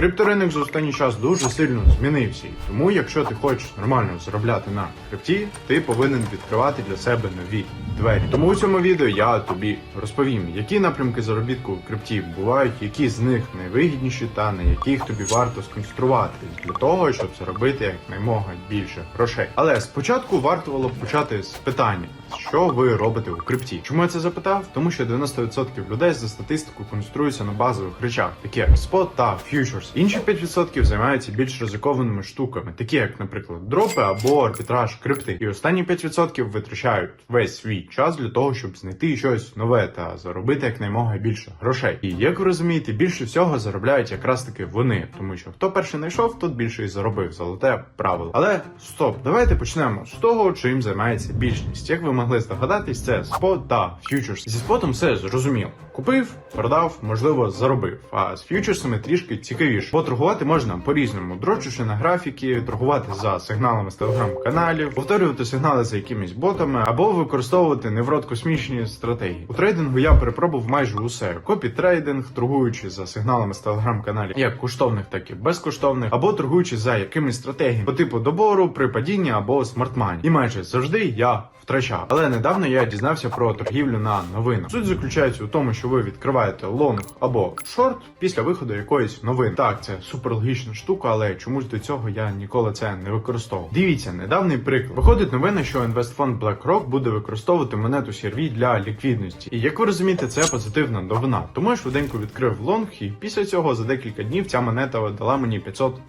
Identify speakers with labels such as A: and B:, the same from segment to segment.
A: Крипторинок за останній час дуже сильно змінився. І Тому, якщо ти хочеш нормально заробляти на крипті, ти повинен відкривати для себе нові двері. Тому у цьому відео я тобі розповім, які напрямки заробітку в крипті бувають, які з них найвигідніші та на яких тобі варто сконцентрувати для того, щоб заробити якнаймога більше грошей. Але спочатку варто було б почати з питання, що ви робите у крипті. Чому я це запитав? Тому що 90% людей за статистику концентруються на базових речах, такі як спот та фьючерс. Інші 5% займаються більш ризикованими штуками, такі як, наприклад, дропи або арбітраж крипти. І останні 5% витрачають весь свій час для того, щоб знайти щось нове та заробити якнаймога більше грошей. І як ви розумієте, більше всього заробляють якраз таки вони, тому що хто перший знайшов, тот більше і заробив. Золоте правило. Але стоп, давайте почнемо з того, чим займається більшість. Як ви могли здогадатись, це спот та фьючерс. Зі спотом все зрозуміло. Купив, продав, можливо, заробив. А з фьючерсами трішки цікавіше. Бо торгувати можна по-різному, дрочучи на графіки, торгувати за сигналами з телеграм-каналів, повторювати сигнали за якимись ботами, або використовувати неврот космічні стратегії. У трейдингу я перепробував майже усе: копі трейдинг, торгуючи за сигналами з телеграм-каналів, як коштовних, так і безкоштовних, або торгуючи за якимись стратегіями по типу добору, при падінні або смартмані. І майже завжди я втрачав. Але недавно я дізнався про торгівлю на новинах. Суть заключається у тому, що ви відкриваєте лонг або шорт після виходу якоїсь новини. Так, це суперлогічна штука, але чомусь до цього я ніколи це не використовував. Дивіться, недавній приклад. Виходить новина, що інвестфонд BlackRock буде використовувати монету CRV для ліквідності. І як ви розумієте, це позитивна новина. Тому я швиденько відкрив лонг, і після цього за декілька днів ця монета дала мені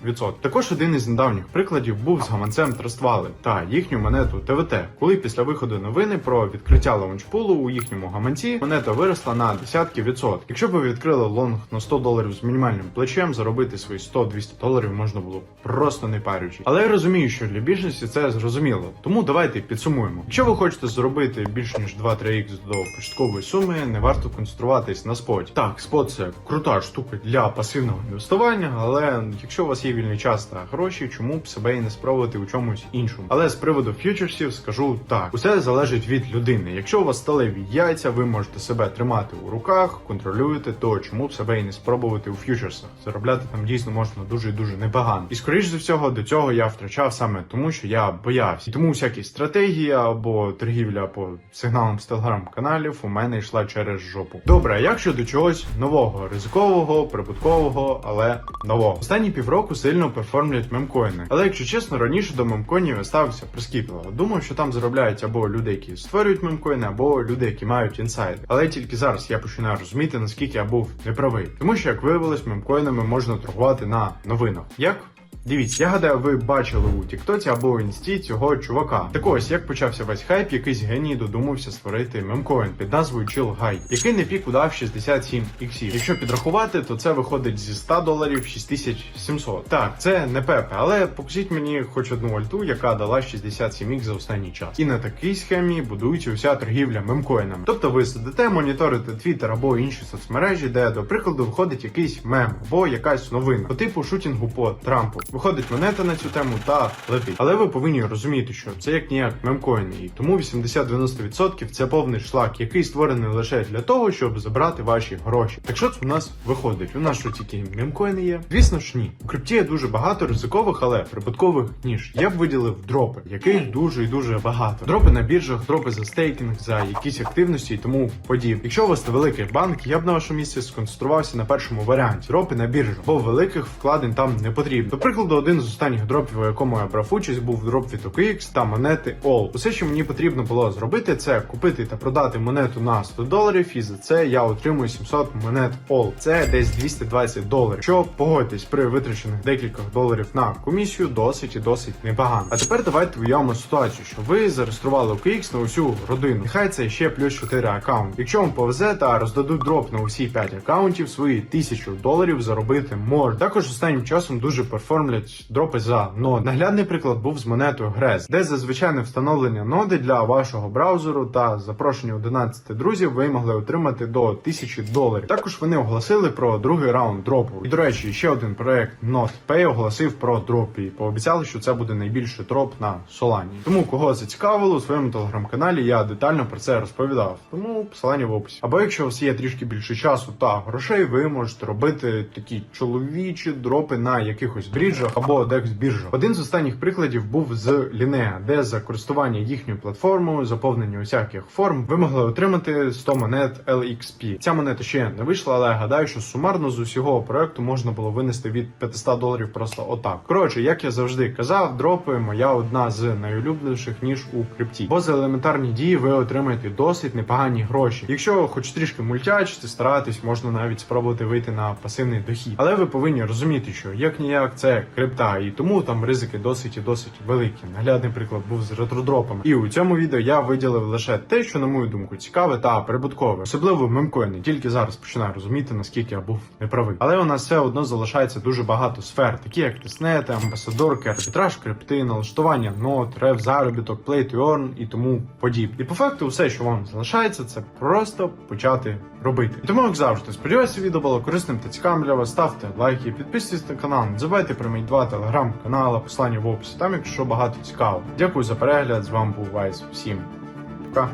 A: 500%. Також один із недавніх прикладів був з гаманцем Trust та їхню монету ТВТ, коли після виходу новини про відкриття лаунчпулу у їхньому гаманці монета виросла на десятки відсотків. Якщо б ви відкрили лонг на 100 доларів з мінімальним плечем, заробити свої 100-200 доларів можна було просто не парючи. Але я розумію, що для більшості це зрозуміло. Тому давайте підсумуємо. Якщо ви хочете зробити більш ніж 2-3х до початкової суми, не варто концентруватись на споті. Так, спот це крута штука для пасивного інвестування, але якщо у вас є вільний час та гроші, чому б себе і не спробувати у чомусь іншому. Але з приводу фьючерсів скажу так: усе залежить від людини. Якщо у вас сталеві яйця, ви можете себе тримати у руках, контролюєте, то чому б себе і не спробувати у фьючерсах. Заробляти там дійсно можна дуже і дуже непогано. І скоріш за всього до цього я втрачав саме тому, що я боявся. І тому всякі стратегії або торгівля по сигналам з телеграм-каналів у мене йшла через жопу. Добре, а як щодо чогось нового, ризикового, прибуткового, але нового. Останні півроку сильно перформлять мемкоїни. Але якщо чесно, раніше до мемкоїнів я ставився прискіпливо. Думав, що там заробляють або люди, які створюють мемкоїни, або люди, які мають інсайди. Але тільки зараз я починаю розуміти, наскільки я був неправий. Тому що, як виявилось, мемкоїнами можна торгувати на новинах. Як? Дивіться, я гадаю, ви бачили у Тіктоці або інсті цього чувака. Так ось, як почався весь хайп, якийсь геній додумався створити мемкоін під назвою Chill High, який на пік удав 67 іксів. Якщо підрахувати, то це виходить зі 100 доларів 6700. Так, це не пепе, але покажіть мені хоч одну альту, яка дала 67 ікс за останній час. І на такій схемі будується вся торгівля мемкоїнами. Тобто ви сидите, моніторите Twitter або інші соцмережі, де, до прикладу, виходить якийсь мем або якась новина по типу шутінгу по Трампу. Виходить монета на цю тему та летить. Але ви повинні розуміти, що це як ніяк мемкоїни, і тому 80-90% це повний шлак, який створений лише для того, щоб забрати ваші гроші. Так що це у нас виходить? У нас що тільки мемкоїни є? Звісно ж ні. У крипті є дуже багато ризикових, але прибуткових ніж. Я б виділив дропи, яких дуже і дуже багато. Дропи на біржах, дропи за стейкінг, за якісь активності і тому подібне. Якщо у вас великий банк, я б на вашому місці сконцентрувався на першому варіанті. Дропи на біржах, бо великих вкладень там не потрібно. Прикладу, один з останніх дропів, у якому я брав участь, був дроп від OKX та монети All. Усе, що мені потрібно було зробити, це купити та продати монету на 100 доларів, і за це я отримую 700 монет All. Це десь 220 доларів. Що погодьтесь при витрачених декількох доларів на комісію, досить і досить непогано. А тепер давайте уявимо ситуацію, що ви зареєстрували OKX на усю родину. Нехай це ще плюс 4 аккаунти. Якщо вам повезе та роздадуть дроп на усі 5 аккаунтів, свої 1000 доларів заробити можна. Також останнім часом дуже перформлять фармлять дропи за нод. Наглядний приклад був з монетою Грез, де за звичайне встановлення ноди для вашого браузеру та запрошення 11 друзів ви могли отримати до 1000 доларів. Також вони оголосили про другий раунд дропу. І до речі, ще один проект NotPay оголосив про дроп і пообіцяли, що це буде найбільший дроп на Солані. Тому кого зацікавило у своєму телеграм-каналі, я детально про це розповідав. Тому посилання в описі. Або якщо у вас є трішки більше часу та грошей, ви можете робити такі чоловічі дропи на якихось бріджах або декс біржах. Один з останніх прикладів був з Linea, де за користування їхньою платформою, заповнення усяких форм, ви могли отримати 100 монет LXP. Ця монета ще не вийшла, але я гадаю, що сумарно з усього проекту можна було винести від 500 доларів просто отак. Коротше, як я завжди казав, дропи моя одна з найулюбленіших ніж у крипті. Бо за елементарні дії ви отримаєте досить непогані гроші. Якщо хоч трішки мультячити, старатись, можна навіть спробувати вийти на пасивний дохід. Але ви повинні розуміти, що як ніяк це крипта, і тому там ризики досить і досить великі. Наглядний приклад був з ретродропами. І у цьому відео я виділив лише те, що на мою думку цікаве та прибуткове, особливо мемкоїни. Тільки зараз починаю розуміти, наскільки я був неправий. Але у нас все одно залишається дуже багато сфер, такі як тиснети, амбасадорки, арбітраж крипти, налаштування нот, рев, заробіток, play to earn і тому подібне. І по факту, все, що вам залишається, це просто почати робити. І тому, як завжди, сподіваюся, відео було корисним та цікавим для вас. Ставте лайки, підписуйтесь на канал. Не забувайте про мій два телеграм-канали, послання в описі. Там, якщо багато цікавого. Дякую за перегляд. З вами був Вайс. Всім пока.